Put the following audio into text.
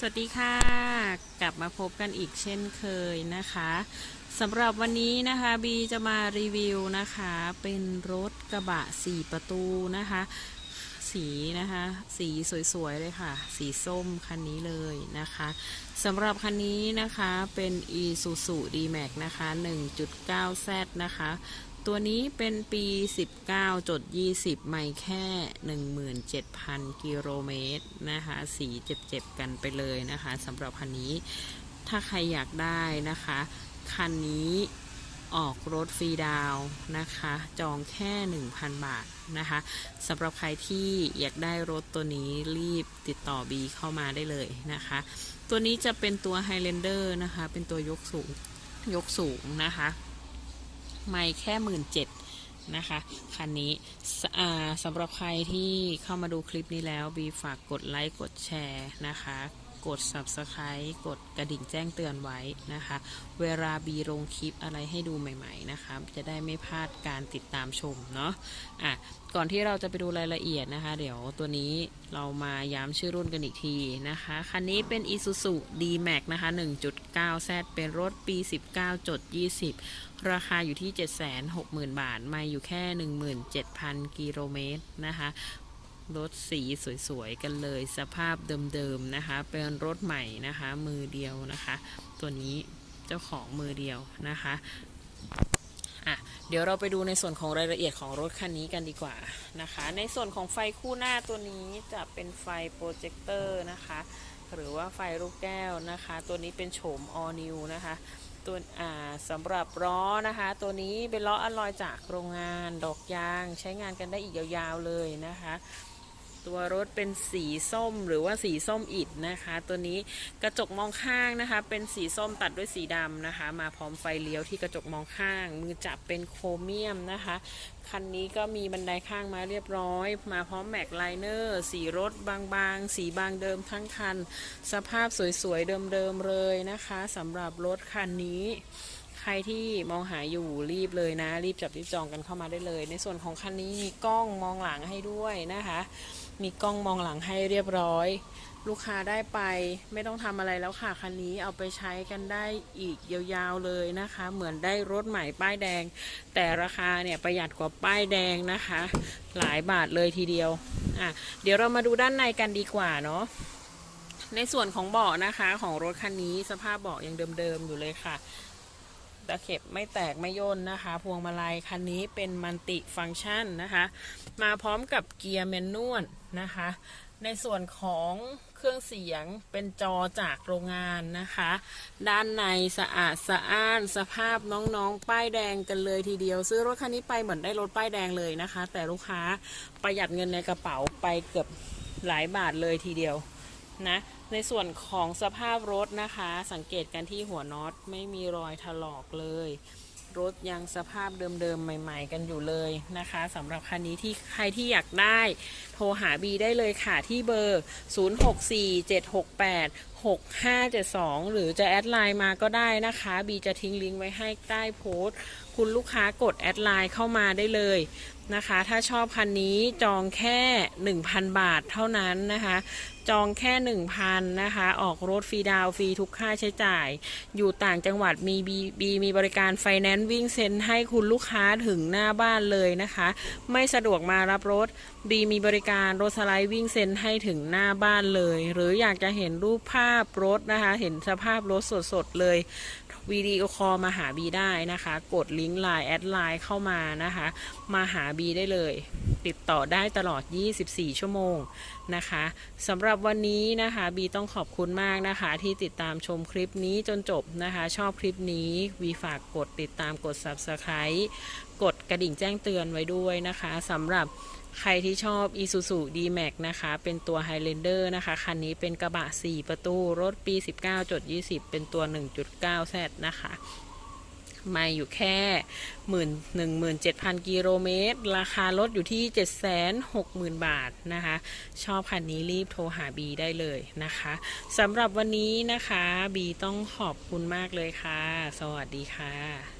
สวัสดีค่ะ กลับมาพบกันอีกเช่นเคยนะคะสำหรับวันนี้นะคะบีจะมารีวิวนะคะเป็นรถกระบะ 4 ประตูนะคะ สีนะคะ สีสวยๆเลยค่ะ สีส้มคันนี้เลยนะคะสำหรับคันนี้นะคะเป็น Isuzu D-Max นะคะ 1.9Z นะคะ ตัวนี้เป็นปี 19จด20 ไม่แค่ 17,000 กิโลเมตรนะคะ สีเจ็บๆกันไปเลยนะคะสำหรับคันนี้ ถ้าใครอยากได้นะคะ คันนี้ออกรถฟรีดาวนะคะ จองแค่ 1,000 บาทนะคะสำหรับใครที่อยากได้รถตัวนี้รีบติดต่อบีเข้ามาได้เลยนะคะ ตัวนี้จะเป็นตัว Highlander นะคะ เป็นตัวยกสูงยกสูงนะคะ ไม่แค่หมื่นเจ็ดนะคะคันนี้สำหรับใครที่เข้ามาดูคลิปนี้แล้วบีฝากกดไลค์กดแชร์นะคะ กด Subscribe กดกระดิ่งแจ้งเตือนไว้นะคะ เวลาบีลงคลิปอะไรให้ดูใหม่ๆนะคะจะได้ไม่พลาดการติดตามชมเนาะอะก่อนที่เราจะไปดูรายละเอียดนะคะ เดี๋ยวตัวนี้เรามาย้ำชื่อรุ่นกันอีกทีนะคะ คันนี้เป็น Isuzu D-Max นะคะ 1.9Z เป็นรถปี 19จด20 ราคาอยู่ที่ 760,000 บาทม่อยู่แค่ 17,000 กิโลเมตรนะคะ รถสีสวยๆกันเลยสภาพเดิมๆนะคะ เป็นรถใหม่นะคะ มือเดียวนะคะ ตัวนี้เจ้าของมือเดียวนะคะอะเดี๋ยวเราไปดูในส่วนของรายละเอียดของรถคันนี้กันดีกว่านะคะ ในส่วนของไฟคู่หน้าตัวนี้จะเป็นไฟโปรเจคเตอร์นะคะ หรือว่าไฟลูกแก้วนะคะ ตัวนี้เป็นโฉม all new นะคะ ตัวอ่าสำหรับล้อนะคะ ตัวนี้เป็นล้ออลลอยจากโรงงานดอกยาง ใช้งานกันได้อีกยาวๆเลยนะคะ ตัวรถเป็นสีส้มหรือว่าสีส้มอิฐนะคะ ตัวนี้กระจกมองข้างนะคะ เป็นสีส้มตัดด้วยสีดำนะคะ มาพร้อมไฟเลี้ยวที่กระจกมองข้าง มือจับเป็นโครเมียมนะคะคันนี้ก็มีบันไดข้างมาเรียบร้อย มาพร้อมแม็กไลเนอร์สีรถบางๆ สีบางเดิมทั้งคัน สภาพสวยๆ เดิมๆเลยนะคะสำหรับรถคันนี้ รที่มองหาอยู่รีบเลยนะ รีบจับรีบจองกันเข้ามาได้เลย ในส่วนของคันนี้มีกล้องมองหลังให้ด้วยนะคะ มีกล้องมองหลังให้เรียบร้อย ลูกค้าได้ไปไม่ต้องทำอะไรแล้วค่ะ คันนี้เอาไปใช้กันได้อีกยาวๆเลยนะคะ เหมือนได้รถใหม่ป้ายแดง แต่ราคาเนี่ยประหยัดกว่าป้ายแดงนะคะ หลายบาทเลยทีเดียวอะเดี๋ยวเรามาดูด้านในกันดีกว่าเนาะในส่วนของเบาะนะคะของรถคันนี้สภาพเบาะยังเดิมๆอยู่เลยค่ะ ตะเข็บไม่แตกไม่ย่นนะคะ พวงมาลัยคันนี้เป็นมัลติฟังก์ชันนะคะ มาพร้อมกับเกียร์แมนนวลนะคะ ในส่วนของเครื่องเสียงเป็นจอจากโรงงานนะคะ ด้านในสะอาดสะอ้าน สภาพน้องๆ ป้ายแดงกันเลยทีเดียว ซื้อรถคันนี้ไปเหมือนได้รถป้ายแดงเลยนะคะ แต่ลูกค้าประหยัดเงินในกระเป๋าไปเกือบหลายบาทเลยทีเดียว นะ ในส่วนของสภาพรถนะคะ สังเกตกันที่หัวน็อตไม่มีรอยถลอกเลย รถยังสภาพเดิมๆใหม่ ๆ กันอยู่เลยนะคะสำหรับคันนี้ที่ใครที่อยากได้ โทรหาบีได้เลยค่ะที่เบอร์ 0647686572 หรือจะแอดไลน์มาก็ได้นะคะบีจะทิ้งลิงก์ไว้ให้ใต้โพสต์ คุณลูกค้ากดแอดไลน์เข้ามาได้เลยนะคะ ถ้าชอบคันนี้จองแค่ 1,000 บาทเท่านั้นนะคะ จองแค่ 1,000นะคะ ออกรถฟรีดาวฟรีทุกค่าใช้จ่าย อยู่ต่างจังหวัดมีบีบีมีบริการไฟแนนซ์วิ่งเซ็นให้คุณลูกค้าถึงหน้าบ้านเลยนะคะ ไม่สะดวกมารับรถบีมีบริการรถสไลด์วิ่งเซ็นให้ถึงหน้าบ้านเลย หรืออยากจะเห็นรูปภาพรถนะคะ เห็นสภาพรถสดๆเลย วิดีโอคอลมาหาบีได้นะคะ กดลิงก์ไลน์แอดไลน์เข้ามานะคะ มาหาบีได้เลย ติดต่อได้ตลอด 24 ชั่วโมงนะคะสำหรับวันนี้นะคะบีต้องขอบคุณมากนะคะ ที่ติดตามชมคลิปนี้จนจบนะคะ ชอบคลิปนี้วีฝากกดติดตามกด Subscribe กดกระดิ่งแจ้งเตือนไว้ด้วยนะคะสำหรับใครที่ชอบ Isuzu D-Max นะคะ เป็นตัว Highlander นะคะ คันนี้เป็นกระบะ 4 ประตู รถปี 19.20 เป็นตัว 1.9Z นะคะ มาอยู่แค่หมื่นหนึ่งหมื่นเจ็ดพันกิโลเมตร ราคารถอยู่ที่เจ็ดแสนหกหมื่นบาทนะคะ ชอบคันนี้รีบโทรหาบีได้เลยนะคะสำหรับวันนี้นะคะบีต้องขอบคุณมากเลยค่ะ สวัสดีค่ะ